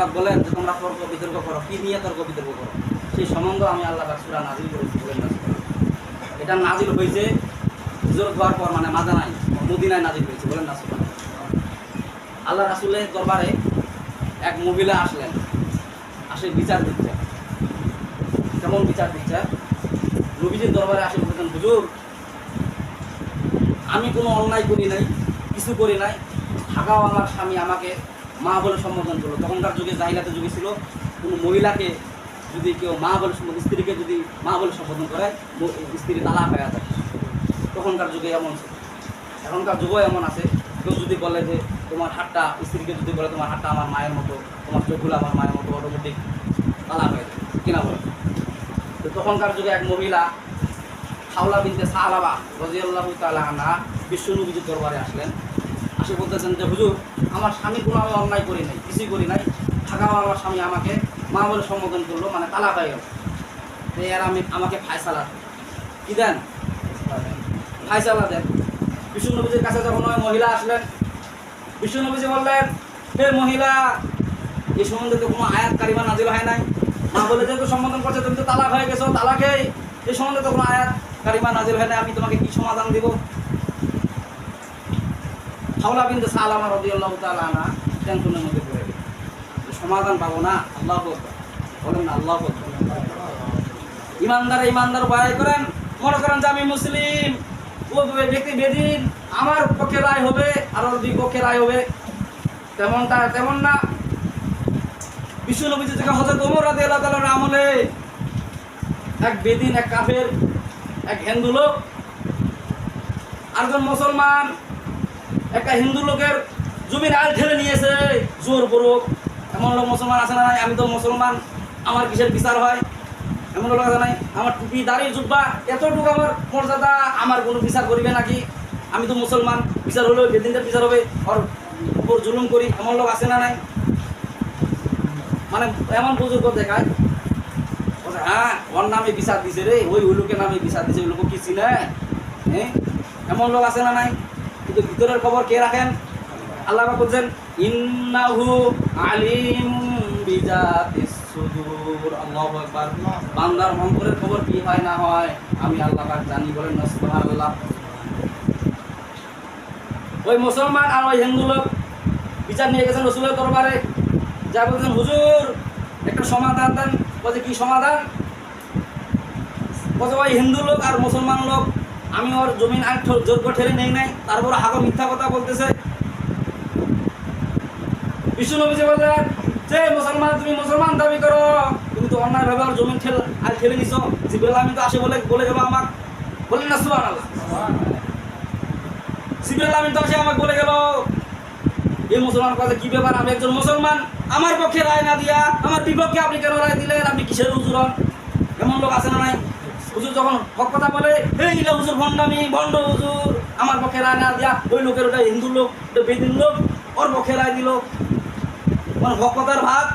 পাক বলেন যে, তোমরা তর্ক বিতর্ক করো। কি নিয়ে তর্ক বিতর্ক করো? সেই সম্বন্ধ আমি আল্লাহ পাক নাজিল করেছি এটা নাজিল হয়েছে হিজরত হওয়ার পর মানে মাদানায়, মদিনায় নাজিল হয়েছে বলেন না। আল্লাহ রাসূলের দরবারে এক মহিলা আসলেন। আসে বিচার দিচ্ছে কেমন বিচার দিচ্ছে রবিজির দরবারে আসে বলছেন হুজুর, আমি কোনো অন্যায় করি নাই, কিছু করি নাই। থাকাও আমার স্বামী আমাকে মা বলে সম্বোধন করল। তখনকার যুগে জাহিলাতে যুগে ছিল, কোনো মহিলাকে যদি কেউ মা বলে সম্বোধন স্ত্রীকে যদি মা বলে সম্বোধন করে স্ত্রী তালাক হয়ে যায়। তখনকার যুগে এমন এখনকার যুগও এমন আছে। কেউ যদি বলে যে, তোমার হাতটা স্ত্রীকে যদি বলে, তোমার হাতটা আমার মায়ের মতো, তোমার চোখগুলো আমার মায়ের মতো অটোমেটিক তালাক হয়ে যায়। কিনা বলে? তো তখনকার যুগে এক মহিলা হাওলা বিনতে সাহালাবা রাজিয়াল্লাহ তাআলা আনহা বিশ্বনবীজির দরবারে আসলেন। আসে বলতেছেন যে, হুজুর, আমার স্বামী কোনো আমি অন্যায় করি নাই, কিছুই করি নাই। থাকা আমার স্বামী আমাকে মা বলে সম্বোধন করল মানে তালা হয়ে গেল। এর আমি, আমাকে ফায়সালা কি দেন? ফায়সালা দেন। বিশ্বনবীজির কাছে যখন ওই মহিলা আসলেন বিশ্বনবীজি বললেন, হে মহিলা এই সম্বন্ধে তো কোনো আয়াত কারিমা নাজিল হয় নাই। মা বলে যেহেতু সম্বোধন করছে, তুমি তো তালাক হয়ে গেছো তালাকেই এই। সম্বন্ধে তো কোনো আয়াত কারিমা নাজিল হয় নাই, আমি তোমাকে কি সমাধান দিব? হাওলা বিন্দু সালামা রদিয়াল্লাহু তাআলা আনা টেনশনের মধ্যে পড়ে গেল। সমাধান পাবো না, আল্লাহ বলেন না, আল্লাহ ইমানদার ইমানদার বাড়াই করেন, মনে করেন যে আমি মুসলিম। ও ব্যক্তি বেদিন, আমার পক্ষে রায় হবে, আর ওর বিপক্ষে রায় হবে। তেমনটা তেমন না। বিশ্ব নবীজি থেকে হজরত ওমর রাজি আল্লাহ তালার আমলে এক বেদিন, এক কাফের, এক হিন্দু লোক, আরেকজন মুসলমান একটা হিন্দু লোকের জমির আল ঠেলে নিয়েছে, জোর পূর্বক এমন লোক মুসলমান আছে না নাই? আমি তো মুসলমান, আমার কিসের বিচার হয়? এমন লোক আছে নাই? আমার টুপি দাড়ি জুব্বা, এতটুকু আমার মর্যাদা, আমার কোনো বিচার করিবে নাকি? আমি তো মুসলমান, বিচার হলেও বেদিনটার বিচার হবে, ওর উপর জুলুম করি, এমন লোক আছে না নাই? মানে এমন বুজুর্গ দেখায়। হ্যাঁ ওর নামে বিচার দিছে রে, ওই ওই নামে বিচার দিছে, ওই লোক কি চিনে? হ্যাঁ এমন লোক আছে না নাই? কিন্তু ভিতরের খবর কে রাখেন? আল্লাহ বলছেন, ইন্নাহু আলিম বিজাতিস সুদূর। আল্লাহু আকবার। বান্দার অন্তরের খবর কি হয়, না হয়, আমি আল্লাহ পাক জানি বলেন, সুবহানাল্লাহ। ওই মুসলমান আর ওই হিন্দু লোক বিচার নিয়ে গেছেন রসুলের দরবারে। যা বলছেন, হুজুর, একটা সমাধান দেন। বলছে, কি সমাধান? বলছে, ওই হিন্দু লোক আর মুসলমান লোক আমি ওর জমিন আর জোর ঠেলে নেই নাই তারপরে হাগো মিথ্যা কথা বলতেছে। মুসলমান, তুমি মুসলমান দাবি করো, তুমি তো অন্যায় ভাবে জমিন আর ঠেলে নিছো। আমি তো আসে বলে বলে গেল না সুবান তো আসে আমাকে বলে গেল এই মুসলমান কথা কি ব্যাপার? আমি একজন মুসলমান। আমার পক্ষে রায় না দিয়া, আমার বিপক্ষে আপনি কেন রায় দিলেন? আপনি কিসের হুজুর হন? এমন লোক আছে না নাই? হুজুর যখন হক কথা বলে এই ইলা হুজুর ভণ্ডামি, ভণ্ড হুজুর, আমার পক্ষে রায় না দিয়া ওই লোকের ওটা হিন্দু লোক, ওটা বেদিন লোক, ওর পক্ষে রায় দিল। মানে হক কথার ভাত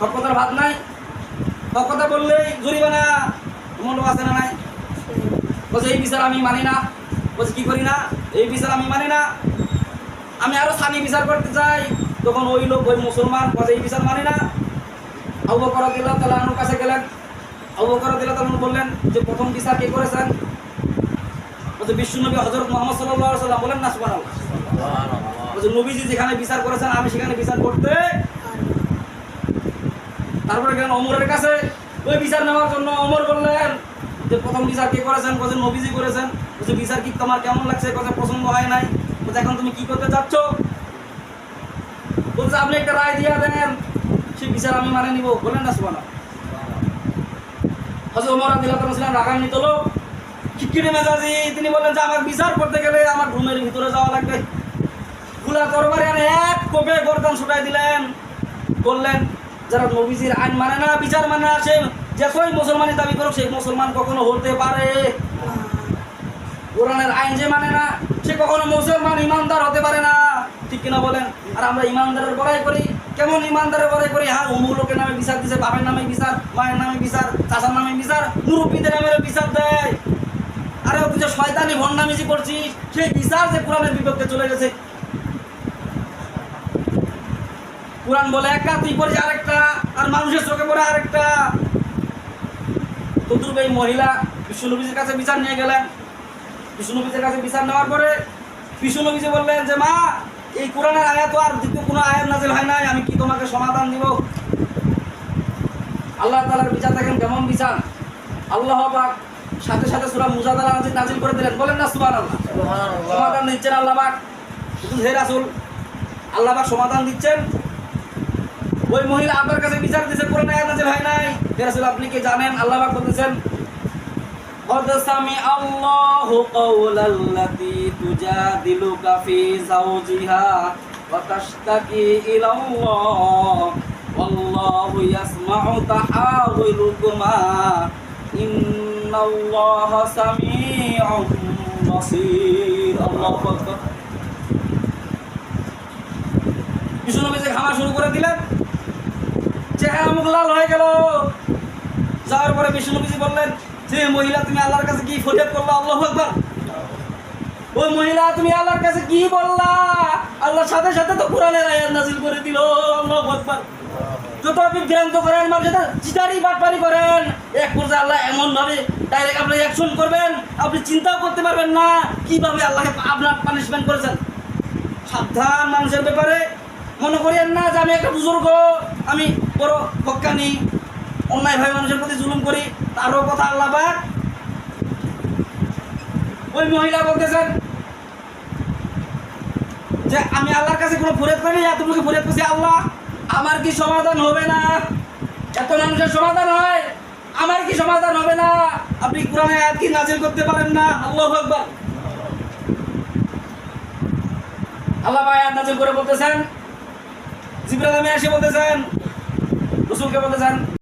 হক ভাত নাই। হক কথা বললেই জরিমানা এমন লোক আছে না নাই? বলছে এই বিচার আমি মানি না। বলছে কি করি না? এই বিচার আমি মানি না। আমি আরও স্থানীয় বিচার করতে চাই। তখন ওই লোক, ওই মুসলমান বলছে এই বিচার মানি না। আবু বকর দিল তাহলে আমার কাছে গেলেন। আবু বকর দিল বললেন যে প্রথম বিচার কে করেছেন? বিশ্বনবী হজরত মোহাম্মদ সাল্লাহ সাল্লাম বলেন না বলছে নবীজি যেখানে বিচার করেছেন আমি সেখানে বিচার করতে তারপরে গেলেন অমরের কাছে। ওই বিচার নেওয়ার জন্য অমর বললেন যে প্রথম বিচার কে করেছেন? বলছে নবীজি করেছেন। বলছে বিচার কি তোমার কেমন লাগছে? কথা পছন্দ হয় নাই। বলছে এখন তুমি কি করতে চাচ্ছ? বলছে আপনি একটা রায় দিয়া দেন। সেই বিচার আমি মানে নিব। বলেন না সুবানা হজরত ওমর আদিল্লাহ রাগান্বিত লোক খিটখিটে মেজাজি? তিনি বললেন যে, আমার বিচার করতে গেলে আমার রুমের ভিতরে যাওয়া লাগবে। খোলা তরবারি এক কোপে গর্দান ছুটাই দিলেন। বললেন, যারা নবীজির আইন মানে না, বিচার মানে না, সে যতই মুসলমানি দাবি করুক সেই মুসলমান কখনো হতে পারে। কোরআনের আইন যে মানে না, সে কখনো মুসলমান ইমানদার হতে পারে না। ঠিক কিনা বলেন? আর আমরা ইমানদারের বড়াই করি। কেমন ইমানদারের বড়াই করি? হ্যাঁ অমুক লোকের নামে বিচার দিছে, বাপের নামে বিচার, মায়ের নামে বিচার, চাচার নামে বিচার, মুরব্বীদের নামে বিচার দেয়। আরে তুই যে শয়তানি ভণ্ডামিজি করছিস সেই বিচার যে কোরআনের বিপক্ষে চলে গেছে। কোরআন বলে একটা তুই পড়ে আরেকটা, আর মানুষের চোখে পড়ে আরেকটা। তদ্রুপ এই মহিলা বিষ্ণুনবীজির কাছে বিচার নিয়ে গেলেন। বিষ্ণুনবীজির কাছে বিচার নেওয়ার পরে বিষ্ণুনবীজি বললেন যে, মা এই কোরআনের আয়াত আর দ্বিতীয় কোনো আয়াত নাজিল হয় নাই আমি কি তোমাকে সমাধান দিব? আল্লাহ তালার বিচার দেখেন কেমন বিচার। আল্লাহ পাক সাথে সাথে সূরা মুজাদালা নাজিল নাজিল করে দিলেন। বলেন না সুবহানাল্লাহ। সমাধান দিচ্ছেন আল্লাহ পাক। শুধু হে রাসূল আল্লাহ পাক সমাধান দিচ্ছেন। ওই মহিলা আপনার কাছে বিচার দিছে কোরআন আয়াত নাজিল হয় নাই। হে রাসূল আপনি কি জানেন? আল্লাহ পাক বলতেছেন قد سمع الله قول التي تجادلك في زوجها وتشتكي إلى الله والله يسمع تحاوركما إن الله سميع بصير الله أكبر বিষ্ণু যে খাওয়া শুরু করে দিলেন চেহারা মুখ লাল হয়ে গেল যাওয়ার পরে বিষ্ণু বললেন যে মহিলা তুমি আল্লাহর কাছে কি ফরিয়াদ করল? আল্লাহ আকবার। ওই মহিলা, তুমি আল্লাহর কাছে কি বললা? আল্লাহর সাথে সাথে তো কোরআনের আয়াত নাজিল করে দিল। আল্লাহ আকবার। যত আপনি বিভ্রান্ত করেন, মানুষ চিটারি বাটপারি করেন, এক পর্যায়ে আল্লাহ এমন ভাবে ডাইরেক্ট আপনি অ্যাকশন করবেন। আপনি চিন্তাও করতে পারবেন না কীভাবে আল্লাহকে আপনার পানিশমেন্ট করেছেন। সাবধান মানুষের ব্যাপারে। মনে করিয়েন না যে আমি একটা বুজুর্গ, আমি বড় হকানি। অন্যায়ভাবে মানুষের প্রতি জুলুম করি, তারও কথা আল্লাহ ওই মহিলা বলতেছেন যে, আমি আল্লাহর কাছে কোনো ফরিয়াদ করি না তোমাকে ফরিয়াদ করছি আল্লাহ, আমার কি সমাধান হবে না? এত মানুষের সমাধান হয়, আমার কি সমাধান হবে না? আপনি কোরআনে আয়াত কি নাজিল করতে পারেন না? আল্লাহ আকবার। আল্লাহ আয়াত নাজিল করে বলতেছেন, জিব্রাইল আমি এসে বলতেছেন, রসুলকে বলতেছেন